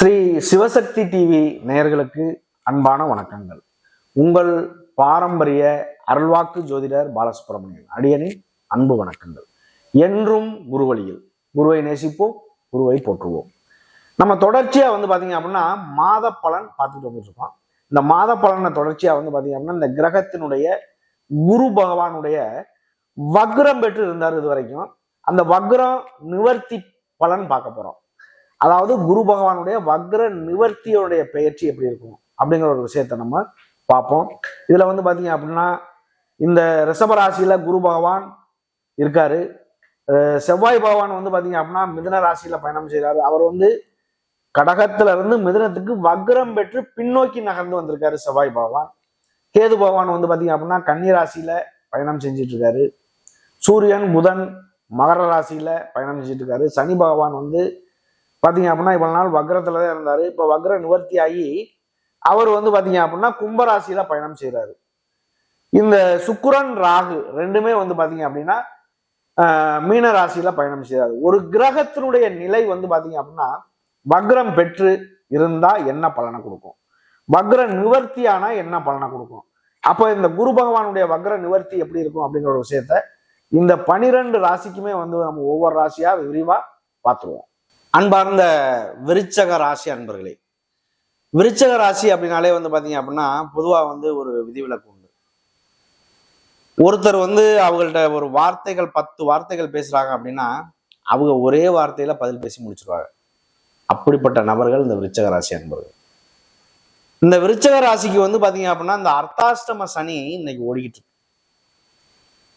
Sri Sivasakthi TV நேயர்களுக்கு அன்பான வணக்கங்கள். உங்கள் பாரம்பரிய அருள்வாக்கு ஜோதிடர் பாலசுப்ரமணியன் அடியனின் அன்பு வணக்கங்கள். என்றும் குருவழியில் குருவை நேசிப்போம் குருவை போற்றுவோம். நம்ம தொடர்ச்சியா வந்து பாத்தீங்க அப்படின்னா மாத பலன் பார்த்துட்டு வந்துட்டு இருக்கோம் இந்த மாத பலனை தொடர்ச்சியா வந்து பாத்தீங்க அப்படின்னா இந்த கிரகத்தினுடைய குரு பகவானுடைய வக்ரம் பெற்று இருந்தார் இது வரைக்கும். அந்த வக்ரம் நிவர்த்தி பலன் பார்க்க போறோம். அதாவது குரு பகவானுடைய வக்ர நிவர்த்தியோடைய பெயர்ச்சி எப்படி இருக்கும் அப்படிங்கிற ஒரு விஷயத்த நம்ம பார்ப்போம். இதுல வந்து பாத்தீங்க அப்படின்னா இந்த ரிஷபராசியில குரு பகவான் இருக்காரு. செவ்வாய் பகவான் வந்து பாத்தீங்க அப்படின்னா மிதுன ராசியில பயணம் செய்கிறாரு அவர் வந்து கடகத்துல இருந்து மிதுனத்துக்கு வக்ரம் பெற்று பின்னோக்கி நகர்ந்து வந்திருக்காரு செவ்வாய் பகவான். கேது பகவான் வந்து பாத்தீங்க அப்படின்னா கன்னி ராசியில பயணம் செஞ்சிட்டு இருக்காரு. சூரியன் புதன் மகர ராசியில பயணம் செஞ்சுட்டு இருக்காரு. சனி பகவான் வந்து பார்த்தீங்க அப்படின்னா இவ்வளவு நாள் வக்ரத்துல தான் இருந்தார். இப்போ வக்ர நிவர்த்தி ஆகி அவர் வந்து பார்த்தீங்க அப்படின்னா கும்பராசியில் பயணம் செய்கிறாரு இந்த சுக்கிரன் ராகு ரெண்டுமே வந்து பார்த்தீங்க அப்படின்னா மீன ராசியில் பயணம் செய்கிறாரு ஒரு கிரகத்தினுடைய நிலை வந்து பார்த்தீங்க அப்படின்னா வக்ரம் பெற்று இருந்தால் என்ன பலனை கொடுக்கும்? வக்ர நிவர்த்தி ஆனால் என்ன பலனை கொடுக்கும்? அப்போ இந்த குரு பகவானுடைய வக்ர நிவர்த்தி எப்படி இருக்கும் அப்படிங்கிற ஒரு விஷயத்த இந்த பனிரெண்டு ராசிக்குமே வந்து நம்ம ஒவ்வொரு ராசியாக விரிவாக பார்த்துருவோம். அன்பார்ந்த விருச்சக ராசி அன்பர்களே விருச்சக ராசி அப்படின்னாலே வந்து பார்த்தீங்க அப்படின்னா பொதுவாக வந்து ஒரு விதிவிலக்கு உண்டு. ஒருத்தர் வந்து அவங்கள்ட்ட ஒரு வார்த்தைகள் பத்து வார்த்தைகள் பேசுகிறாங்க அப்படின்னா அவங்க ஒரே வார்த்தையில் பதில் பேசி முடிச்சிருவாங்க. அப்படிப்பட்ட நபர்கள் இந்த விருச்சக ராசி அன்பர்கள். இந்த விருச்சக ராசிக்கு வந்து பார்த்தீங்க அப்படின்னா இந்த அர்த்தாஷ்டம சனி இன்னைக்கு ஓடிக்கிட்டு இருக்கு.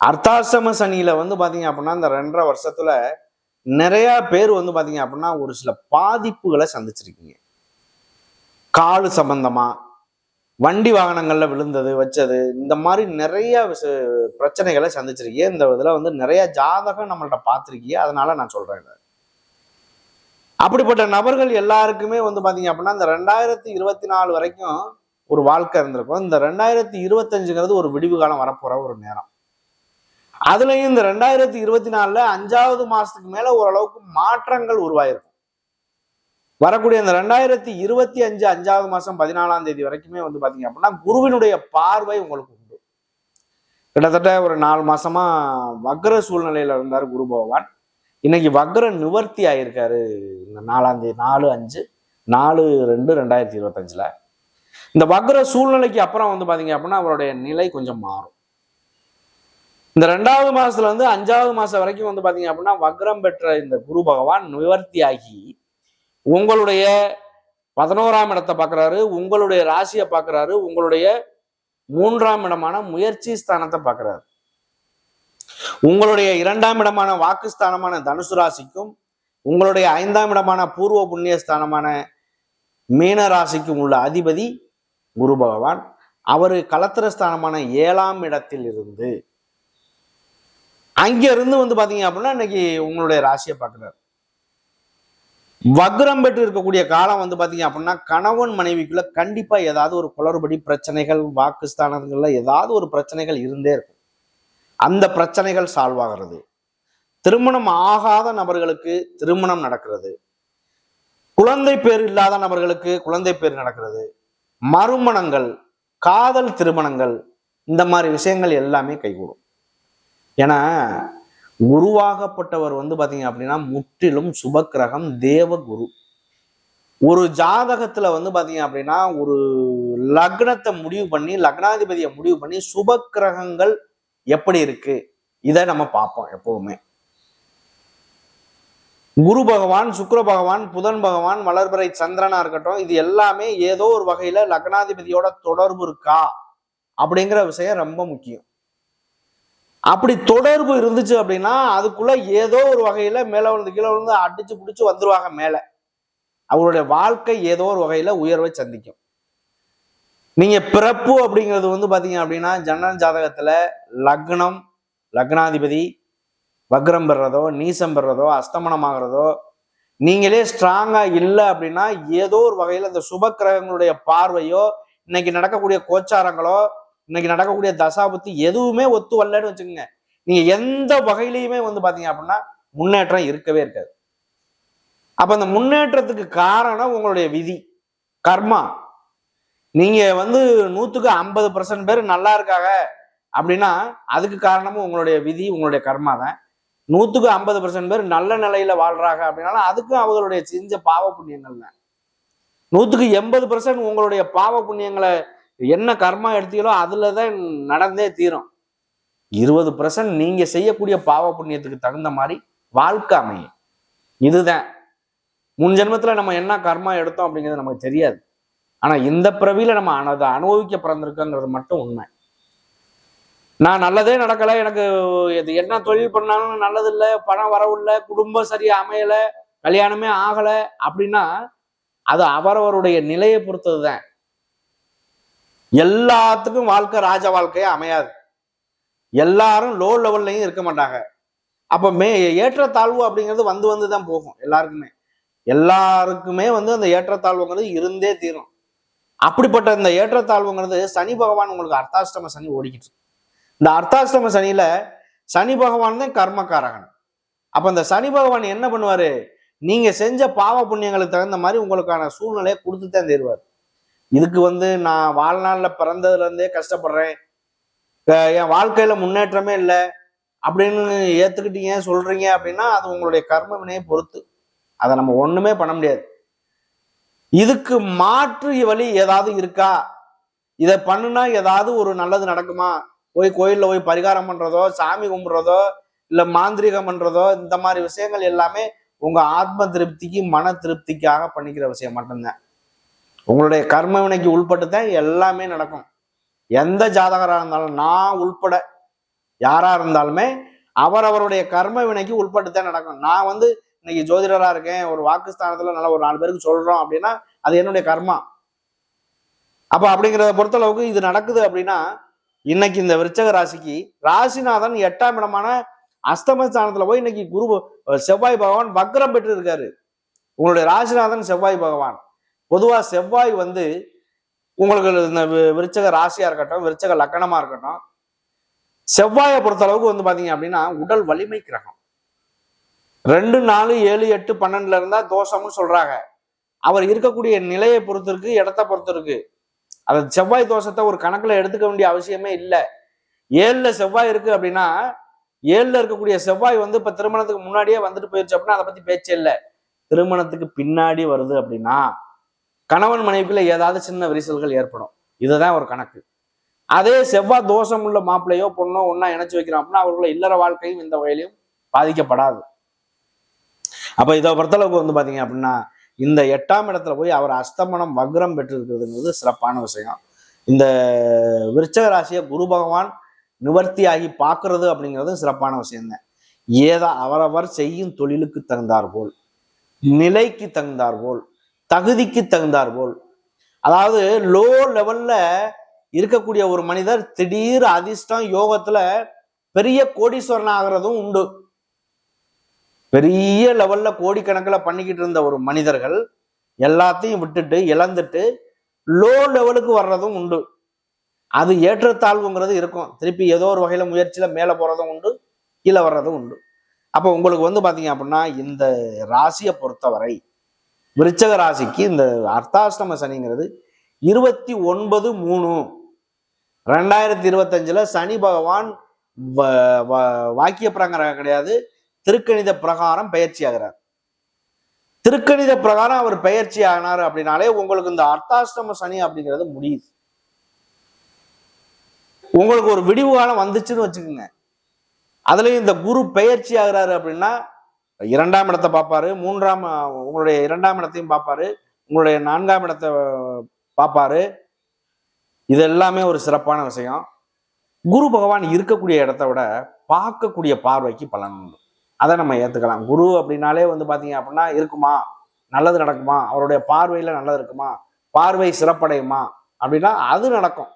அர்த்தாஷ்டம சனியில வந்து பார்த்தீங்க அப்படின்னா இந்த ரெண்டரை வருஷத்துல நிறைய பேர் வந்து பாத்தீங்க அப்படின்னா ஒரு சில பாதிப்புகளை சந்திச்சிருக்கீங்க. காலு சம்பந்தமா வண்டி வாகனங்கள்ல விழுந்தது வச்சது இந்த மாதிரி நிறைய விஷ- பிரச்சனைகளை சந்திச்சிருக்கீங்க. இந்த இதுல வந்து நிறைய ஜாதகம் நம்மள்ட்ட பார்த்துருக்கீங்க? அதனால நான் சொல்றேன் அப்படிப்பட்ட நபர்கள் எல்லாருக்குமே வந்து பாத்தீங்க அப்படின்னா இந்த ரெண்டாயிரத்தி இருபத்தி நாலு வரைக்கும் ஒரு வாழ்க்கை இருந்திருக்கும். இந்த ரெண்டாயிரத்தி இருபத்தஞ்சுங்கிறது ஒரு விடிவு காலம் வரப்போற ஒரு நேரம். அதுலயும் இந்த ரெண்டாயிரத்தி இருபத்தி நாலுல அஞ்சாவது மாசத்துக்கு மேல ஓரளவுக்கு மாற்றங்கள் உருவாயிருக்கும். வரக்கூடிய இந்த ரெண்டாயிரத்தி இருபத்தி அஞ்சு அஞ்சாவது மாசம் பதினாலாம் தேதி வரைக்குமே வந்து பாத்தீங்க அப்படின்னா குருவினுடைய பார்வை உங்களுக்கு உண்டு. கிட்டத்தட்ட ஒரு நாலு மாசமா வக்ர சூழ்நிலையில இருந்தார் குரு பகவான். இன்னைக்கு வக்ர நிவர்த்தி ஆயிருக்காரு இந்த நாலாம் தேதி நாலு அஞ்சு நாலு ரெண்டு ரெண்டாயிரத்தி இருபத்தஞ்சுல. இந்த வக்ர சூழ்நிலைக்கு அப்புறம் வந்து பாத்தீங்க அப்படின்னா அவருடைய நிலை கொஞ்சம் மாறும். இந்த ரெண்டாவது மாசத்துல இருந்து அஞ்சாவது மாசம் வரைக்கும் வந்து பாத்தீங்க அப்படின்னா வக்ரம் பெற்ற இந்த குரு பகவான் நிவர்த்தி ஆகி உங்களுடைய பதினோராம் இடத்தை பார்க்குறாரு உங்களுடைய ராசியை பார்க்கறாரு உங்களுடைய மூன்றாம் இடமான முயற்சி ஸ்தானத்தை பார்க்குறாரு உங்களுடைய இரண்டாம் இடமான வாக்குஸ்தானமான தனுசு ராசிக்கும் உங்களுடைய ஐந்தாம் இடமான பூர்வ புண்ணிய ஸ்தானமான மீன ராசிக்கும் உள்ள அதிபதி குரு பகவான். அவரு கலத்திர ஸ்தானமான ஏழாம் இடத்தில் இருந்து அங்கிருந்து வந்து பாத்தீங்க அப்படின்னா இன்னைக்கு உங்களுடைய ராசியை பார்க்கிறார். வக்ரம் பெற்று இருக்கக்கூடிய காலம் வந்து பாத்தீங்க அப்படின்னா கணவன் மனைவிக்குள்ள கண்டிப்பா ஏதாவது ஒரு குளறுபடி பிரச்சனைகள் வாக்குஸ்தானங்கள்ல ஏதாவது ஒரு பிரச்சனைகள் இருந்தே இருக்கும். அந்த பிரச்சனைகள் சால்வ் ஆகிறது. திருமணம் ஆகாத நபர்களுக்கு திருமணம் நடக்கிறது. குழந்தை பேர் இல்லாத நபர்களுக்கு குழந்தை பேர் நடக்கிறது. மறுமணங்கள் காதல் திருமணங்கள் இந்த மாதிரி விஷயங்கள் எல்லாமே கைகூடும். ஏன்னா குருவாகப்பட்டவர் வந்து பார்த்தீங்க அப்படின்னா முற்றிலும் சுபக்கிரகம் தேவகுரு. ஒரு ஜாதகத்துல வந்து பாத்தீங்க அப்படின்னா ஒரு லக்னத்தை முடிவு பண்ணி லக்னாதிபதியை முடிவு பண்ணி சுபக்கிரகங்கள் எப்படி இருக்கு? இதை நம்ம பார்ப்போம் எப்பவுமே. குரு பகவான் சுக்கிர பகவான் புதன் பகவான் வளர்பிறை சந்திரனா இருக்கட்டும் இது எல்லாமே ஏதோ ஒரு வகையில லக்னாதிபதியோட தொடர்பு இருக்கா? அப்படிங்கிற விஷயம் ரொம்ப முக்கியம். அப்படி தொடர்பு இருந்துச்சு அப்படின்னா அதுக்குள்ள ஏதோ ஒரு வகையில மேல விழுந்து கீழே விழுந்து அடிச்சு பிடிச்சி வந்துருவாங்க மேல. அவருடைய வாழ்க்கை ஏதோ ஒரு வகையில உயர்வை சந்திக்கும். நீங்க பிறப்பு அப்படிங்கிறது வந்து பாத்தீங்க அப்படின்னா ஜனன ஜாதகத்துல லக்னம் லக்னாதிபதி வக்ரம் பெறதோ நீசம் பெறதோ அஸ்தமனம் ஆகிறதோ நீங்களே ஸ்ட்ராங்கா இல்லை அப்படின்னா ஏதோ ஒரு வகையில இந்த சுப கிரகங்களுடைய பார்வையோ இன்னைக்கு நடக்கக்கூடிய கோச்சாரங்களோ இன்னைக்கு நடக்கக்கூடிய தசாபுத்தி எதுவுமே ஒத்து வரலன்னு வச்சுக்கோங்க. நீங்க எந்த வகையிலையுமே வந்து பாத்தீங்க அப்படின்னா முன்னேற்றம் இருக்கவே இருக்காது. அப்ப அந்த முன்னேற்றத்துக்கு காரணம் உங்களுடைய விதி கர்மா. நீங்க வந்து நூத்துக்கு ஐம்பது பர்சன்ட் பேர் நல்லா இருக்காங்க அப்படின்னா அதுக்கு காரணமும் உங்களுடைய விதி உங்களுடைய கர்மா தான். நூத்துக்கு ஐம்பது பர்சன்ட் பேர் நல்ல நிலையில வாழ்றாங்க அப்படின்னாலும் அதுக்கும் அவங்களுடைய செஞ்ச பாவ புண்ணியங்கள் தான். நூத்துக்கு எண்பது பர்சன்ட் உங்களுடைய பாவ புண்ணியங்களை என்ன கர்மா எடுத்தீங்களோ அதில் தான் நடந்தே தீரும். இருபது பர்சன்ட் நீங்கள் செய்யக்கூடிய பாவ புண்ணியத்துக்கு தகுந்த மாதிரி வாழ்க்கை அமையும். இதுதான். முன் ஜென்மத்தில் நம்ம என்ன கர்மா எடுத்தோம் அப்படிங்கிறது நமக்கு தெரியாது. ஆனால் இந்த பிறவியில் நம்ம அதை அனுபவிக்க பிறந்திருக்கோங்கிறது மட்டும் உண்மை. நான் நல்லதே நடக்கலை எனக்கு இது என்ன தொழில் பண்ணாலும் நல்லது இல்லை பணம் வரவில்லை குடும்பம் சரியா அமையலை கல்யாணமே ஆகலை அப்படின்னா அது அவரவருடைய நிலையை பொறுத்தது தான் எல்லாத்துக்கும் வாழ்க்கை ராஜ வாழ்க்கையே அமையாது. எல்லாரும் லோ லெவல்லையும் இருக்க மாட்டாங்க. அப்போ மே ஏற்றத்தாழ்வு அப்படிங்கிறது வந்து வந்து தான் போகும் எல்லாருக்குமே. எல்லாருக்குமே வந்து அந்த ஏற்றத்தாழ்வுங்கிறது இருந்தே தீரும். அப்படிப்பட்ட இந்த ஏற்றத்தாழ்வுங்கிறது சனி பகவான் உங்களுக்கு அர்த்தாஷ்டம சனி ஓடிக்கிட்டு இந்த அர்த்தாஷ்டம சனியில சனி பகவான் தான் கர்மக்காரகன். அப்ப இந்த சனி பகவான் என்ன பண்ணுவாரு? நீங்க செஞ்ச பாவ புண்ணியங்களுக்கு தகுந்த மாதிரி உங்களுக்கான சூழ்நிலையை கொடுத்து தான் தருவார். இதுக்கு வந்து நான் வாழ்நாளில் பிறந்ததுல இருந்தே கஷ்டப்படுறேன். என் வாழ்க்கையில முன்னேற்றமே இல்லை. அப்படின்னு ஏத்துக்கிட்டீங்க சொல்றீங்க அப்படின்னா அது உங்களுடைய கர்ம வினையை பொறுத்து. அதை நம்ம ஒண்ணுமே பண்ண முடியாது. இதுக்கு மாற்று வழி ஏதாவது இருக்கா? இதை பண்ணுனா ஏதாவது ஒரு நல்லது நடக்குமா? போய் கோயிலில் போய் பரிகாரம் பண்றதோ சாமி கும்பிட்றதோ இல்லை மாந்திரீகம் பண்றதோ இந்த மாதிரி விஷயங்கள் எல்லாமே உங்க ஆத்ம திருப்திக்கு மன திருப்திக்காக பண்ணிக்கிற விஷயம் மட்டும்தான். உங்களுடைய கர்ம வினைக்கு உள்பட்டு தான் எல்லாமே நடக்கும். எந்த ஜாதகராக இருந்தாலும் நான் உள்பட யாராக இருந்தாலுமே அவரவருடைய கர்ம வினைக்கு உள்பட்டு தான் நடக்கும். நான் வந்து இன்னைக்கு ஜோதிடராக இருக்கேன் ஒரு வாக்குஸ்தானத்தில் நல்லா ஒரு நாலு பேருக்கு சொல்கிறோம் அப்படின்னா அது என்னுடைய கர்மா. அப்போ அப்படிங்கிறத பொறுத்தளவுக்கு இது நடக்குது அப்படின்னா இன்னைக்கு இந்த விருச்சக ராசிக்கு ராசிநாதன் எட்டாம் இடமான அஸ்தமஸ்தானத்தில் போய் இன்னைக்கு குரு செவ்வாய் பகவான் வக்ரம் பெற்று இருக்காரு உங்களுடைய ராசிநாதன் செவ்வாய் பகவான். பொதுவாக செவ்வாய் வந்து உங்களுக்கு இந்த விருச்சக ராசியாக இருக்கட்டும் விருச்சக லக்கணமாக இருக்கட்டும் செவ்வாயை பொறுத்த அளவுக்கு வந்து பார்த்தீங்க அப்படின்னா உடல் வலிமை கிரகம். ரெண்டு நாலு ஏழு எட்டு பன்னெண்டுல இருந்தால் தோஷம்னு சொல்கிறாங்க அவர் இருக்கக்கூடிய நிலையை பொறுத்து இருக்கு இடத்த பொறுத்து இருக்கு. அது செவ்வாய் தோஷத்தை ஒரு கணக்கில் எடுத்துக்க வேண்டிய அவசியமே இல்லை. ஏழில் செவ்வாய் இருக்குது அப்படின்னா ஏழில் இருக்கக்கூடிய செவ்வாய் வந்து இப்போ திருமணத்துக்கு முன்னாடியே வந்துட்டு போயிடுச்சு அப்படின்னா அதை பற்றி பேச்சே இல்லை. திருமணத்துக்கு பின்னாடி வருது அப்படின்னா கணவன் மனைவியில் ஏதாவது சின்ன விரிசல்கள் ஏற்படும். இதுதான் ஒரு கணக்கு. அதே செவ்வாய் தோஷம் உள்ள மாப்பிள்ளையோ பொண்ணோ ஒன்னா இணைச்சு வைக்கிறோம் அப்படின்னா அவர்களோட இல்லற வாழ்க்கையும் இந்த வகையிலையும் பாதிக்கப்படாது. அப்ப இதை பொறுத்தளவுக்கு வந்து பாத்தீங்க அப்படின்னா இந்த எட்டாம் இடத்துல போய் அவர் அஸ்தமனம் வக்ரம் பெற்றிருக்கிறதுங்கிறது சிறப்பான விஷயம். இந்த விருச்சக ராசியை குரு பகவான் நிவர்த்தியாகி பார்க்கறது அப்படிங்கிறது சிறப்பான விஷயம்தான். ஏதா அவரவர் செய்யும் தொழிலுக்கு தகுந்தார் போல் நிலைக்கு தகுந்தார் போல் தகுதிக்கு தகுந்தார் போல். அதாவது லோ லெவல்ல இருக்கக்கூடிய ஒரு மனிதர் திடீர் அதிர்ஷ்டம் யோகத்துல பெரிய கோடீஸ்வரன் ஆகிறதும் உண்டு. பெரிய லெவல்ல கோடிக்கணக்கில் பண்ணிக்கிட்டு இருந்த ஒரு மனிதர்கள் எல்லாத்தையும் விட்டுட்டு இழந்துட்டு லோ லெவலுக்கு வர்றதும் உண்டு. அது ஏற்றத்தாழ்வுங்கிறது இருக்கும். திருப்பி ஏதோ ஒரு வகையில முயற்சியில மேலே போறதும் உண்டு கீழே வர்றதும் உண்டு. அப்போ உங்களுக்கு வந்து பாத்தீங்க அப்படின்னா இந்த ராசியை பொறுத்தவரை விருச்சக ராசிக்கு இந்த அர்த்தாஷ்டம சனிங்கிறது இருபத்தி ஒன்பது மூணு. ரெண்டாயிரத்தி இருபத்தஞ்சில் சனி பகவான் வ- வ- வாக்கிய பிரகாரம் கிடையாது. திருக்கணித பிரகாரம் பயிற்சி ஆகிறார் திருக்கணித பிரகாரம் அவர் பயிற்சி ஆகினார் அப்படின்னாலே உங்களுக்கு இந்த அர்த்தாஷ்டம சனி அப்படிங்கிறது முடியுது. உங்களுக்கு ஒரு விடிவு காலம் வந்துச்சுன்னு வச்சுக்கோங்க. அதுலயும் இந்த குரு பெயர்ச்சி ஆகிறாரு அப்படின்னா இரண்டாம் இடத்தை பார்ப்பாரு. மூன்றாம் உங்களுடைய இரண்டாம் இடத்தையும் பார்ப்பாரு. உங்களுடைய நான்காம் இடத்தை பார்ப்பாரு. இது எல்லாமே ஒரு சிறப்பான விஷயம். குரு பகவான் இருக்கக்கூடிய இடத்த விட பார்க்கக்கூடிய பார்வைக்கு பலன் உண்டு. அதை நம்ம ஏற்றுக்கலாம் குரு அப்படின்னாலே வந்து பார்த்தீங்க அப்படின்னா இருக்குமா? நல்லது நடக்குமா? அவருடைய பார்வையில் நல்லது இருக்குமா? பார்வை சிறப்படையுமா? அப்படின்னா அது நடக்கும்.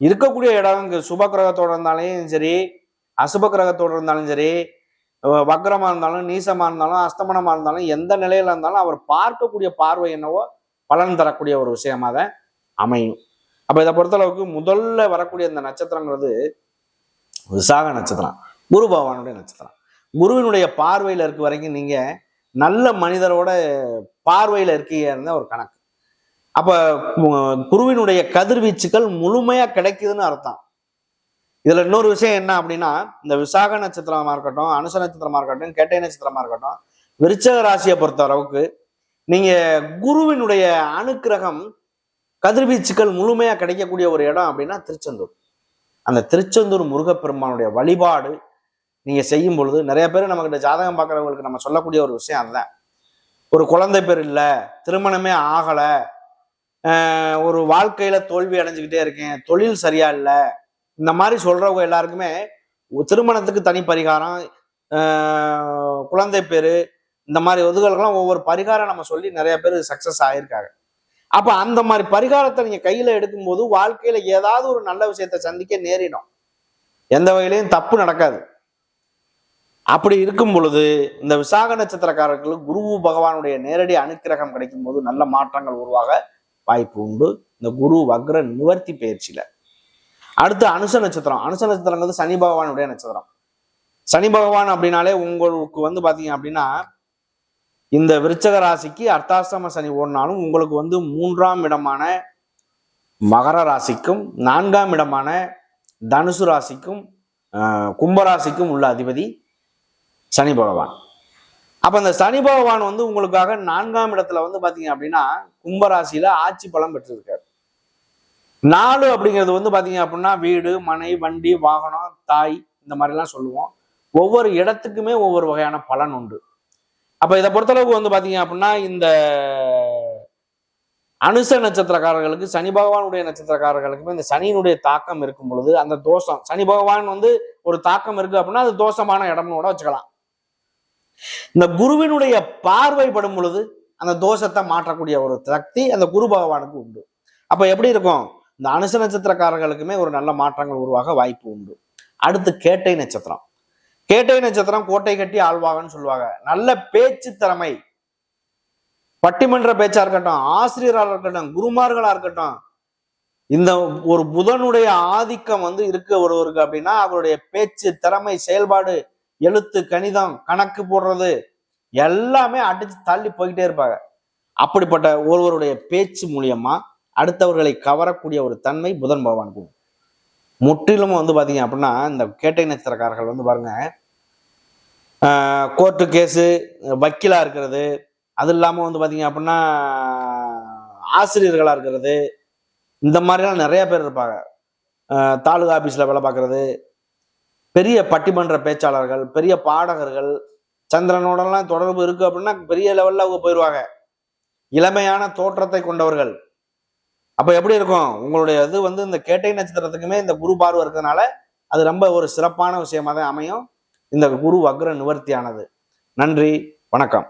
இருக்கக்கூடிய இடம் சுப கிரகத்தோட இருந்தாலும் சரி அசுப கிரகத்தோட இருந்தாலும் சரி அஹ் வக்ரமா இருந்தாலும் நீசமா இருந்தாலும் அஸ்தமனமா இருந்தாலும் எந்த நிலையில இருந்தாலும் அவர் பார்க்கக்கூடிய பார்வை என்னவோ பலன் தரக்கூடிய ஒரு விஷயமா தான் அமையும். அப்ப இதை பொறுத்தளவுக்கு முதல்ல வரக்கூடிய இந்த நட்சத்திரங்கிறது விசாக நட்சத்திரம் குரு பகவானுடைய நட்சத்திரம். குருவினுடைய பார்வையில இருக்க வரைக்கும் நீங்க நல்ல மனிதரோட பார்வையில இருக்கீங்க ஒரு கணக்கு. அப்ப குருவினுடைய கதிர்வீச்சுகள் முழுமையா கிடைக்குதுன்னு அர்த்தம். இதுல இன்னொரு விஷயம் என்ன அப்படின்னா இந்த விசாக நட்சத்திரமா இருக்கட்டும் அனுச நட்சத்திரமா இருக்கட்டும் கேட்டை நட்சத்திரமா இருக்கட்டும் விருச்சக ராசியை பொறுத்த அளவுக்கு நீங்க குருவினுடைய அனுக்கிரகம் கதிர்வீச்சுக்கள் முழுமையா கிடைக்கக்கூடிய ஒரு இடம் அப்படின்னா திருச்செந்தூர். அந்த திருச்செந்தூர் முருகப்பெருமானுடைய வழிபாடு நீங்க செய்யும் பொழுது நிறைய பேர் நம்மகிட்ட ஜாதகம் பார்க்குறவங்களுக்கு நம்ம சொல்லக்கூடிய ஒரு விஷயம் அதுதான் ஒரு குழந்தை பேர் இல்லை திருமணமே ஆகலை ஒரு வாழ்க்கையில தோல்வி அடைஞ்சுக்கிட்டே இருக்கேன் தொழில் சரியா இல்லை இந்த மாதிரி சொல்றவங்க எல்லாருக்குமே திருமணத்துக்கு தனி பரிகாரம் குழந்தை பேரு இந்த மாதிரி ஒதுகளுக்கெல்லாம் ஒவ்வொரு பரிகாரம் நம்ம சொல்லி நிறைய பேர் சக்சஸ் ஆயிருக்காங்க. அப்ப அந்த மாதிரி பரிகாரத்தை நீங்க கையில எடுக்கும்போது வாழ்க்கையில ஏதாவது ஒரு நல்ல விஷயத்த சந்திக்க நேரிடும். எந்த வகையிலையும் தப்பு நடக்காது. அப்படி இருக்கும் பொழுது இந்த விசாக நட்சத்திரக்காரர்களுக்கு குரு பகவானுடைய நேரடி அனுக்கிரகம் கிடைக்கும் போது நல்ல மாற்றங்கள் உருவாக வாய்ப்பு உண்டு. இந்த குரு வக்ர நிவர்த்தி பயிற்சியில. அடுத்து அனுச நட்சத்திரம். அனுச நட்சத்திரங்கிறது சனி பகவானுடைய நட்சத்திரம். சனி பகவான் அப்படின்னாலே உங்களுக்கு வந்து பாத்தீங்க அப்படின்னா இந்த விருச்சக ராசிக்கு அர்த்தாசிரம சனி ஓடினாலும் உங்களுக்கு வந்து மூன்றாம் இடமான மகர ராசிக்கும் நான்காம் இடமான தனுசு ராசிக்கும் கும்பராசிக்கும் உள்ள அதிபதி சனி பகவான். அப்ப அந்த சனி பகவான் வந்து உங்களுக்காக நான்காம் இடத்துல வந்து பாத்தீங்க அப்படின்னா கும்பராசியில ஆட்சி பலம் பெற்றிருக்காரு. நாலு அப்படிங்கிறது வந்து பாத்தீங்க அப்படின்னா வீடு மனை வண்டி வாகனம் தாய் இந்த மாதிரிலாம் சொல்லுவோம். ஒவ்வொரு இடத்துக்குமே ஒவ்வொரு வகையான பலன் உண்டு. அப்ப இதை பொறுத்தளவுக்கு வந்து பாத்தீங்க அப்படின்னா இந்த அனுச நட்சத்திரக்காரர்களுக்கு சனி பகவானுடைய நட்சத்திரக்காரர்களுக்குமே இந்த சனியினுடைய தாக்கம் இருக்கும் பொழுது அந்த தோஷம் சனி பகவான் வந்து ஒரு தாக்கம் இருக்கு அப்படின்னா அது தோஷமான இடம்னு கூட வச்சுக்கலாம். இந்த குருவினுடைய பார்வைப்படும் பொழுது அந்த தோஷத்தை மாற்றக்கூடிய ஒரு சக்தி அந்த குரு பகவானுக்கு உண்டு. அப்ப எப்படி இருக்கும்? இந்த அனுச நட்சத்திரக்காரர்களுக்குமே ஒரு நல்ல மாற்றங்கள் உருவாக வாய்ப்பு உண்டு. அடுத்து கேட்டை நட்சத்திரம். கேட்டை நட்சத்திரம் கோட்டை கட்டி ஆழ்வாகன்னு சொல்லுவாங்க. நல்ல பேச்சு திறமை. பட்டிமன்ற பேச்சா இருக்கட்டும் ஆசிரியராக இருக்கட்டும் குருமார்களா இருக்கட்டும் இந்த ஒரு புதனுடைய ஆதிக்கம் வந்து இருக்க ஒருவருக்கு அப்படின்னா அவருடைய பேச்சு திறமை செயல்பாடு எழுத்து கணிதம் கணக்கு போடுறது எல்லாமே அடிச்சு தள்ளி போய்கிட்டே இருப்பாங்க. அப்படிப்பட்ட ஒருவருடைய பேச்சு மூலியமா அடுத்தவர்களை கவரக்கூடிய ஒரு தன்மை புதன் பகவானுக்கு முற்றிலும் வந்து பார்த்தீங்க அப்படின்னா இந்த கேட்டை நட்சத்திரக்காரர்கள் வந்து பாருங்க கோர்ட்டு கேஸு வக்கீலாக இருக்கிறது அது இல்லாமல் வந்து பார்த்தீங்க அப்படின்னா ஆசிரியர்களாக இருக்கிறது இந்த மாதிரிலாம் நிறைய பேர் இருப்பாங்க. தாலுகா ஆஃபீஸில் வேலை பார்க்குறது பெரிய பட்டிமன்ற பேச்சாளர்கள் பெரிய பாடகர்கள் சந்திரனோடலாம் தொடர்பு இருக்குது அப்படின்னா பெரிய லெவலில் அவங்க போயிடுவாங்க இளமையான தோற்றத்தை கொண்டவர்கள். அப்போ எப்படி இருக்கும்? உங்களுடைய இது வந்து இந்த கேட்டை நட்சத்திரத்துக்குமே இந்த குரு பார்வை இருக்கிறதுனால அது ரொம்ப ஒரு சிறப்பான விஷயமா தான் அமையும். இந்த குரு வக்ர நிவர்த்தியானது. நன்றி வணக்கம்.